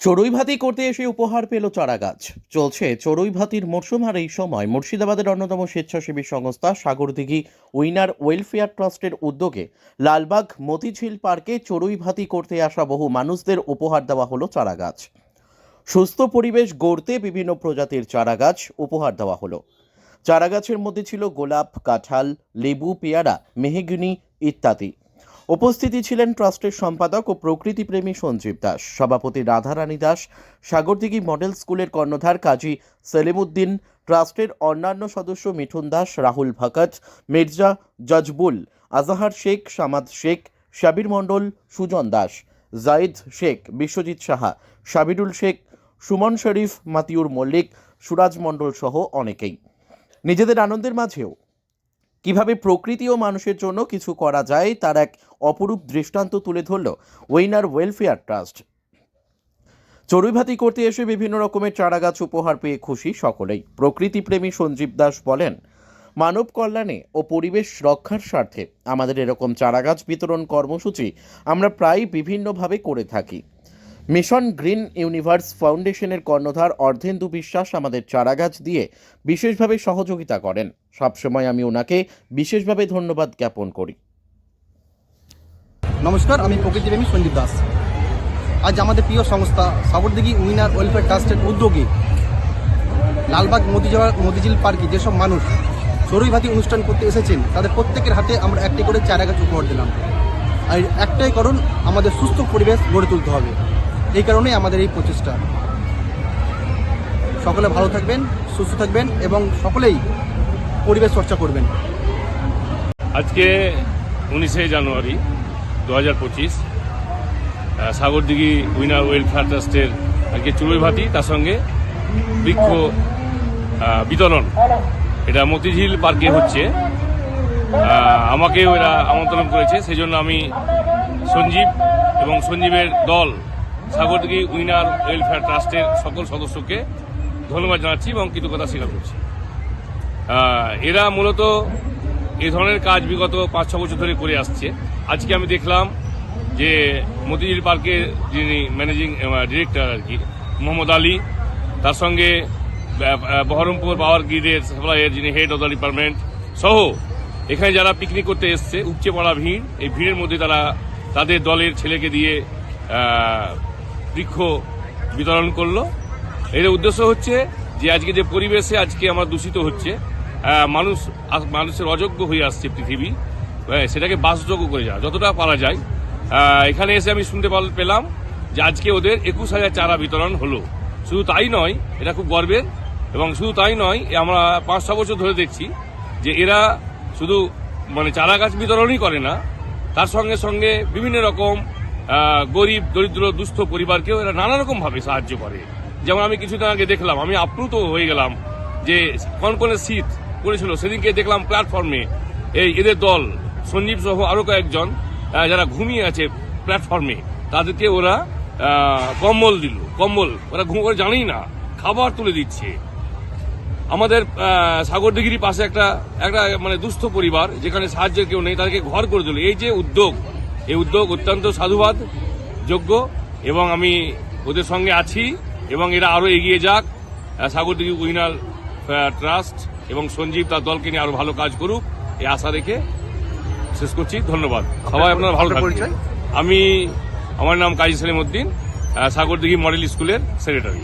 চড়ুইভাতি করতে এসে উপহার পেল চারাগাছ। চলছে চড়ুইভাতির মরশুম আর এই সময় মুর্শিদাবাদের অন্যতম স্বেচ্ছাসেবী সংস্থা সাগরদিঘি উইনার ওয়েলফেয়ার ট্রাস্টের উদ্যোগে লালবাগ মতিঝিল পার্কে চড়ুইভাতি করতে আসা বহু মানুষদের উপহার দেওয়া হলো চারাগাছ। সুস্থ পরিবেশ গড়তে বিভিন্ন প্রজাতির চারাগাছ উপহার দেওয়া হলো। চারাগাছের মধ্যে ছিল গোলাপ, কাঁঠাল, লেবু, পেয়ারা, মেহগিনি ইত্যাদি। উপস্থিতি ছিলেন ট্রাস্টের সম্পাদক ও প্রকৃতিপ্রেমী সঞ্জীব দাস, সভাপতি রাধারানী দাস সাগরদিঘি মডেল স্কুলের কর্ণধার কাজী সেলিমউদ্দিন ট্রাস্টের অন্যান্য সদস্য মিঠুন দাস, রাহুল ভকত, মির্জা জজবুল, আজাহার শেখ, সামাদ শেখ শাবির মণ্ডল, সুজন দাস জাইদ শেখ, বিশ্বজিৎ সাহা সাবিরুল শেখ, সুমন শরীফ, মাতিউর মল্লিক, সুরাজ মণ্ডল সহ অনেকেই। নিজেদের আনন্দের মাঝেও কীভাবে প্রকৃতি ও মানুষের জন্য কিছু করা যায়, তার এক অপরূপ দৃষ্টান্ত তুলে ধরল ওয়েনার ওয়েলফেয়ার ট্রাস্ট। চড়ুইভাতি করতে এসে বিভিন্ন রকমের চারাগাছ উপহার পেয়ে খুশি সকলেই। প্রকৃতিপ্রেমী সঞ্জীব দাস বলেন, মানব কল্যাণে ও পরিবেশ রক্ষার স্বার্থে আমাদের এরকম চারাগাছ বিতরণ কর্মসূচি আমরা প্রায় বিভিন্নভাবে করে থাকি। মিশন গ্রিন ইউনিভার্স ফাউন্ডেশনের কর্ণধার অর্ধেন্দু বিশ্বাস আমাদের চারাগাছ দিয়ে বিশেষভাবে সহযোগিতা করেন। সবসময় আমি ওনাকে বিশেষভাবে ধন্যবাদ জ্ঞাপন করি। নমস্কার, আমি প্রকৃতিপ্রেমী সঞ্জীব দাস। আজ আমাদের প্রিয় সংস্থা সাগরদিঘি উইনার ওয়েলফেয়ার ট্রাস্টের উদ্যোগে লালবাগ মতিঝিল মতিঝিল পার্কে যেসব মানুষ চড়ুইভাতি অনুষ্ঠান করতে এসেছেন, তাদের প্রত্যেকের হাতে আমরা একটি করে চারা গাছ উপহার দিলাম। আর একটাই কারণ আমাদের সুস্থ পরিবেশ গড়ে তুলতে হবে। এই কারণেই আমাদের এই প্রচেষ্টা। সকলে ভালো থাকবেন, সুস্থ থাকবেন এবং সকলেই পরিবেশ চর্চা করবেন। আজকে উনিশে জানুয়ারি দু হাজার পঁচিশ সাগরদিঘি উইনার ওয়েলফেয়ার ট্রাস্টের আজকে চুড়ইভাতি তার সঙ্গে বৃক্ষ বিতরণ। এটা মতিঝিল পার্কে হচ্ছে। আমাকেও এরা আমন্ত্রণ করেছে সেই জন্য আমি সঞ্জীব এবং সঞ্জীবের দল সাগরদিঘি উইনার ওয়েলফেয়ার ট্রাস্টের সকল সদস্যকে ধন্যবাদ জানাচ্ছি এবং কৃতজ্ঞতা স্বীকার করছি। এরা মূলত এ ধরনের কাজ বিগত পাঁচ ছ বছর ধরে করে আসছে। আজকে আমি দেখলাম যে মতিঝিল পার্কের যিনি ম্যানেজিং ডিরেক্টর আর কি, মোহাম্মদ আলী, তার সঙ্গে বহরমপুর পাওয়ার গ্রিডের সাপ্লাইয়ের যিনি হেড অফ দ্য ডিপার্টমেন্ট সহ এখানে যারা পিকনিক করতে এসছে, উপচে পড়া ভিড়, এই ভিড়ের মধ্যে তারা তাদের দলের ছেলেকে দিয়ে বৃক্ষ বিতরণ করল। এর উদ্দেশ্য হচ্ছে যে আজকে যে পরিবেশে আজকে আমরা দূষিত হচ্ছে মানুষ মানুষের অযোগ্য হয়ে আসছে পৃথিবী হ্যাঁ, সেটাকে বাসযোগ্য করে যাওয়া যতটা পারা যায়। এখানে এসে আমি শুনতে পেলাম যে আজকে ওদের একুশ হাজার চারা বিতরণ হলো। শুধু তাই নয় এটা খুব গর্বের এবং শুধু তাই নয় আমরা পাঁচ ছ বছর ধরে দেখছি যে এরা শুধু মানে চারা গাছ বিতরণই করে না তার সঙ্গে সঙ্গে বিভিন্ন রকম গরিব দরিদ্র দুস্থ পরিবারকেও এরা নানা রকম ভাবে সাহায্য করে। যেমন আমি কিছুদিন আগে দেখলাম আমি আপ্লুত হয়ে গেলাম যে কনকনে শীত পড়েছিল সেদিনকে দেখলাম প্ল্যাটফর্মে এই এদের দল সঞ্জীব সহ আরও কয়েকজন যারা ঘুমিয়ে আছে প্ল্যাটফর্মে তাদেরকে ওরা কম্বল দিল কম্বল ওরা ঘুম করে জানেই না খাবার তুলে দিচ্ছে। আমাদের আহ, সাগরদিঘির পাশে একটা একটা মানে দুস্থ পরিবার যেখানে সাহায্যের কেউ নেই তাদেরকে ঘর করে দিল। এই যে উদ্যোগ এই উদ্যোগ অত্যন্ত সাধুবাদ যোগ্য এবং আমি ওদের সঙ্গে আছি এবং এরা আরও এগিয়ে যাক। সাগরদিঘি উইনার ট্রাস্ট এবং সঞ্জীব তার দলকে নিয়ে আরও ভালো কাজ করুক এই আশা রেখে শেষ করছি। ধন্যবাদ। সবাই আপনারা ভালো থাকবেন। আমি আমার নাম কাজী সেলিম উদ্দিন সাগরদিঘি মডেল স্কুলের সেক্রেটারি।